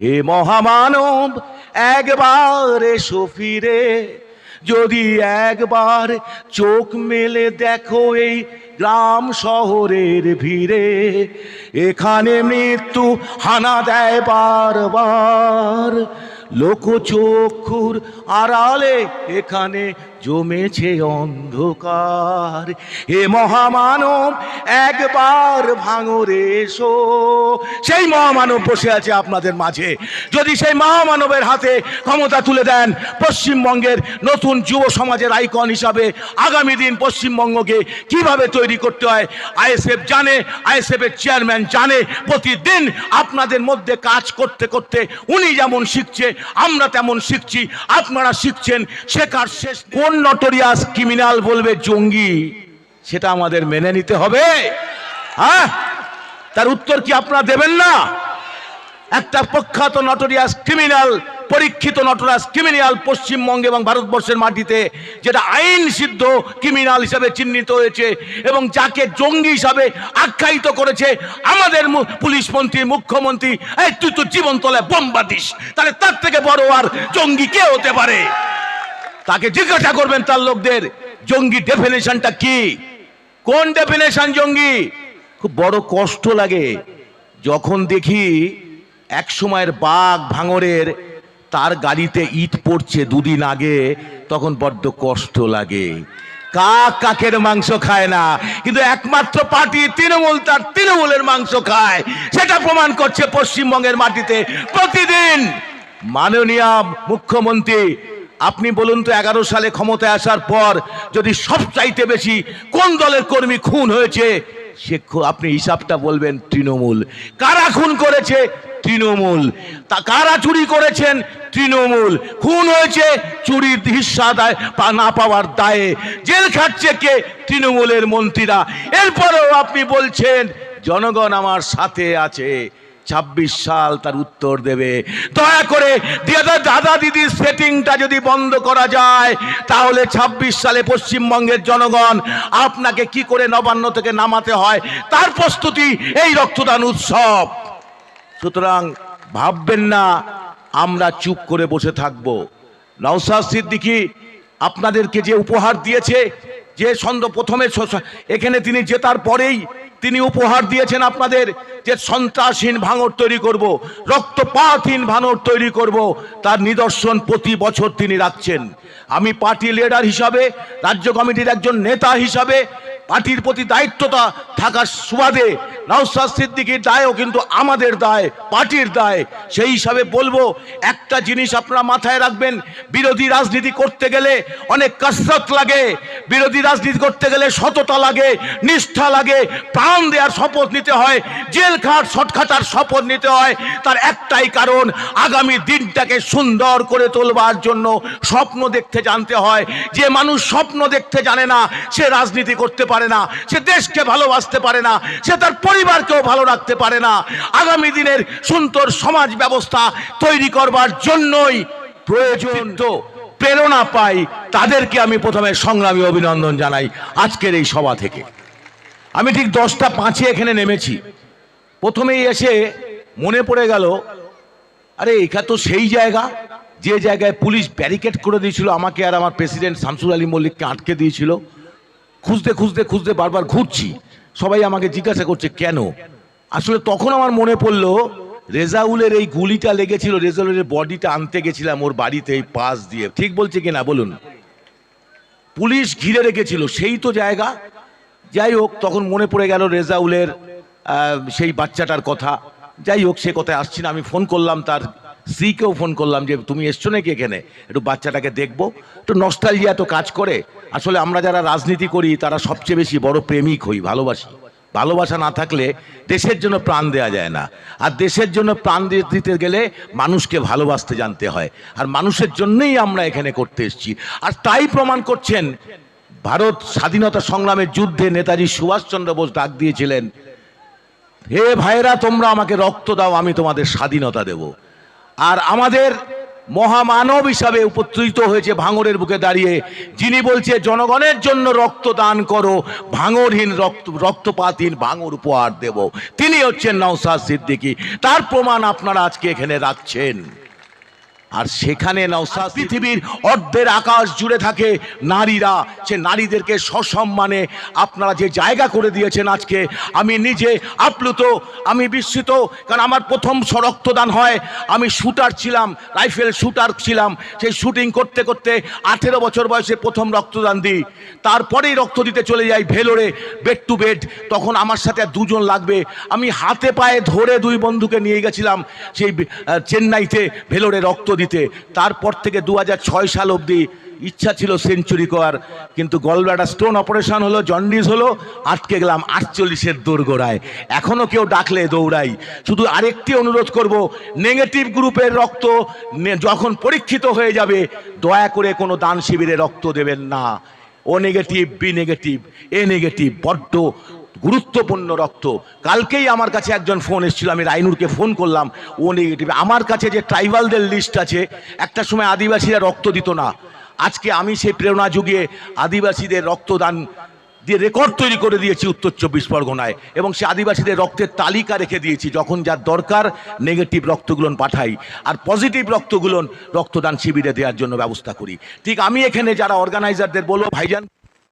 হে মহামানব, একবার এসো ফিরে। যদি একবার চোখ মেলে দেখো এই গ্রাম শহরের ভিড়ে, এখানে মৃত্যু হানা দেয় বারবার। লোকচক্ষুর আড়ালে এখানে জমেছে অন্ধকার। হে মহামানব, একবার ভাঙরে এসো। সেই মহামানব বসে আছে আপনাদের মাঝে। যদি সেই মহামানবের হাতে ক্ষমতা তুলে দেন, পশ্চিমবঙ্গের নতুন যুব সমাজের আইকন হিসাবে আগামী দিন পশ্চিমবঙ্গকে কীভাবে তৈরি করতে হয়, আইএসএফ জানে আইএসএফ এর চেয়ারম্যান জানে, প্রতিদিন আপনাদের মধ্যে কাজ করতে করতে উনি যেমন শিখছে, আমরা তেমন শিখছি, আপনারা শিখছেন, শেখার শেষ কোন নটোরিয়াস ক্রিমিনাল বলবে, জঙ্গি। সেটা আমাদের মেনে নিতে হবে। হ্যাঁ? তার উত্তর কি আপনারা দেবেন না? একটা প্রখ্যাত নটোরিয়াস ক্রিমিনাল পরীক্ষিত নটরাস ক্রিমিনাল পশ্চিমবঙ্গে এবং ভারতবর্ষের মাটিতে, যেটা আইন সিদ্ধ ক্রিমিনাল হিসাবে চিহ্নিত হয়েছে এবং যাকে জঙ্গি হিসাবে আখ্যায়িত করেছে আমাদের পুলিশ মন্ত্রী, মুখ্যমন্ত্রী, এই তুই তো জীবন তলে দিস তাহলে তার থেকে বড় আর জঙ্গি কে হতে পারে? তাকে জিজ্ঞাসা করবেন তার লোকদের, জঙ্গি ডেফিনেশনটা কি? কোন ডেফিনেশন জঙ্গি? খুব বড় কষ্ট লাগে। যখন দেখি এক সময়ের বাঘ ভাঙরের, তার গাড়িতে ইট পড়ছে দুদিন আগে, তখন বড্ড কষ্ট লাগে। কাক কাকের মাংস খায় না, কিন্তু একমাত্র পার্টি তৃণমূল, তার তৃণমূলের মাংস খায়। সেটা প্রমাণ করছে পশ্চিমবঙ্গের মাটিতে। প্রতিদিন মাননীয় মুখ্যমন্ত্রী আপনি বলুন তো এগারো সালে ক্ষমতায় আসার পর যদি সব চাইতে বেশি কোন দলের কর্মী খুন হয়েছে? সে আপনি হিসাবটা বলবেন তৃণমূল। কারা খুন করেছে? তৃণমূল। তা কারা চুরি করেছেন? তৃণমূল। খুন হয়েছে চুরির হিস্সা দায় না পাওয়ার দায়ে। জেল খাচ্ছে কে? তৃণমূলের মন্ত্রীরা। এরপরেও আপনি বলছেন, জনগণ আমার সাথে আছে। ছাব্বিশ সাল তার উত্তর দেবে। দয়া করে দাদা দাদা দিদির সেটিংটা যদি বন্ধ করা যায়, তাহলে ছাব্বিশ সালে পশ্চিমবঙ্গের জনগণ আপনাকে কি করে নবান্ন থেকে নামাতে হয়? তার প্রস্তুতি এই রক্তদান উৎসব। সুতরাং ভাববেন না, আমরা চুপ করে বসে থাকব। নওসাদ সিদ্দিকি আপনাদেরকে যে উপহার দিয়েছে যে ছন্দ প্রথমে এখানে তিনি জেতার পরেই তিনি উপহার দিয়েছেন আপনাদের যে সন্ত্রাসহীন ভাঙর তৈরি করব, রক্তপাতহীন ভাঙর তৈরি করব, তার নিদর্শন প্রতি বছর তিনি রাখছেন। আমি পার্টি লিডার হিসাবে, রাজ্য কমিটির একজন নেতা হিসাবে পার্টির প্রতি দায়িত্বতা থাকার সুবাদে নওসাদ সিদ্দিকির দায়ও কিন্তু আমাদের দায়, পার্টির দায়। সেই হিসাবে বলব, একটা জিনিস আপনারা মাথায় রাখবেন, বিরোধী রাজনীতি করতে গেলে অনেক কসরত লাগে। বিরোধী রাজনীতি করতে গেলে সততা লাগে, নিষ্ঠা লাগে, প্রাণ দেওয়ার শপথ নিতে হয়, জেল খাট শটখাটার শপথ নিতে হয়। তার একটাই কারণ, আগামী দিনটাকে সুন্দর করে তোলবার জন্য স্বপ্ন দেখতে জানতে হয়। যে মানুষ স্বপ্ন দেখতে জানে না, সে রাজনীতি করতে পারে না, সে দেশকে ভালোবাসতে পারে না, সে তার পরিবারকেও ভালো রাখতে পারে না। আগামী দিনের সুন্দর সমাজ ব্যবস্থা তৈরি করবার জন্যই প্রয়োজন প্রেরণা পাই, তাদেরকে আমি প্রথমে সংগ্রামী অভিনন্দন জানাই আজকের এই সভা থেকে। আমি ঠিক দশটা পাঁচে এখানে নেমেছি। প্রথমেই এসে মনে পড়ে গেল, আরে এটা তো সেই জায়গা, যে জায়গায় পুলিশ ব্যারিকেড করে দিয়েছিল আমাকে আর আমার প্রেসিডেন্ট শামসুল আলী মল্লিককে আটকে দিয়েছিল। খুঁজতে খুঁজতে খুঁজতে বারবার ঘুরছি। সবাই আমাকে জিজ্ঞাসা করছে, কেন? আসলে তখন আমার মনে পড়ল, রেজাউলের এই গুলিটা লেগেছিল, রেজাউলের বডিটা আনতে গেছিলাম ওর বাড়িতে এই পাশ দিয়ে। ঠিক বলছে কিনা, বলুন। পুলিশ ঘিরে রেখেছিল, সেই তো জায়গা। যাই হোক, তখন মনে পড়ে গেল রেজাউলের সেই বাচ্চাটার কথা। যাই হোক, সে কথায় আসছি না, আমি ফোন করলাম তার স্ত্রীকেও ফোন করলাম যে, তুমি এসছো নাকি এখানে? একটু বাচ্চাটাকে দেখব। একটু নস্টালজিয়া তো কাজ করে। আসলে আমরা যারা রাজনীতি করি, তারা সবচেয়ে বেশি বড় প্রেমিক হই, ভালোবাসি। ভালোবাসা না থাকলে দেশের জন্য প্রাণ দেওয়া যায় না। আর দেশের জন্য প্রাণ দিতে গেলে মানুষকে ভালোবাসতে জানতে হয়। আর মানুষের জন্যই আমরা এখানে করতে এসেছি। আর তাই প্রমাণ করছেন, ভারত স্বাধীনতা সংগ্রামের যুদ্ধে নেতাজি সুভাষচন্দ্র বোস ডাক দিয়েছিলেন, হে ভাইরা তোমরা আমাকে রক্ত দাও, আমি তোমাদের স্বাধীনতা দেব। আর আমাদের মহামানব হিসাবে উপস্থিত হয়েছে ভাঙরের বুকে দাঁড়িয়ে। যিনি বলছে, জনগণের জন্য রক্ত দান করো ভাঙরহীন রক্ত, রক্তপাতহীন ভাঙর উপহার দেব। তিনি হচ্ছেন নওসাদ সিদ্দিকী। তার প্রমাণ আপনারা আজকে এখানে রাখছেন। আর সেখানে নওসাদ পৃথিবীর অর্ধের আকাশ জুড়ে থাকে নারীরা। সে নারীদেরকে সসম্মানে আপনারা যে জায়গা করে দিয়েছেন আজকে আমি নিজে আপ্লুত আমি বিস্মিত কারণ আমার প্রথম রক্তদান হয়। আমি শুটার ছিলাম রাইফেল শুটার ছিলাম। সেই শুটিং করতে করতে আঠেরো বছর বয়সে প্রথম রক্তদান দিই। তারপরেই রক্ত দিতে চলে যাই ভেলোরে বেড টু বেড। তখন আমার সাথে দুজন লাগবে। আমি হাতে পায়ে ধরে দুই বন্ধুকে নিয়ে গেছিলাম। সেই চেন্নাইতে ভেলোরে রক্ত দিতে। তারপর থেকে দু সাল অবধি ইচ্ছা ছিল সেঞ্চুরি করার। কিন্তু গলব্লাডার স্টোন অপারেশন হলো, জন্ডিস হলো, আটকে গেলাম আটচল্লিশের দোরগোড়ায়। এখনও কেউ ডাকলে দৌড়াই। শুধু আরেকটি অনুরোধ করব, নেগেটিভ গ্রুপের রক্ত যখন পরীক্ষিত হয়ে যাবে, দয়া করে কোনো দান শিবিরে রক্ত দেবেন না। O negative, B negative, A negative, বড্ড গুরুত্বপূর্ণ রক্ত। কালকেই আমার কাছে একজন ফোন এসেছিল, আমি রাইনুরকে ফোন করলাম, ও নেগেটিভ আমার কাছে যে ট্রাইবালদের লিস্ট আছে, একটা সময় আদিবাসীরা রক্ত দিত না। আজকে আমি সেই প্রেরণা যুগিয়ে আদিবাসীদের রক্তদান দিয়ে রেকর্ড তৈরি করে দিয়েছি উত্তর চব্বিশ পরগনায়। এবং সে আদিবাসীদের রক্তের তালিকা রেখে দিয়েছি, যখন যার দরকার নেগেটিভ রক্তগুলোন পাঠাই। আর পজিটিভ রক্তগুলোন রক্তদান শিবিরে দেওয়ার জন্য ব্যবস্থা করি। ঠিক আমি এখানে যারা অর্গানাইজারদের বলব ভাইজান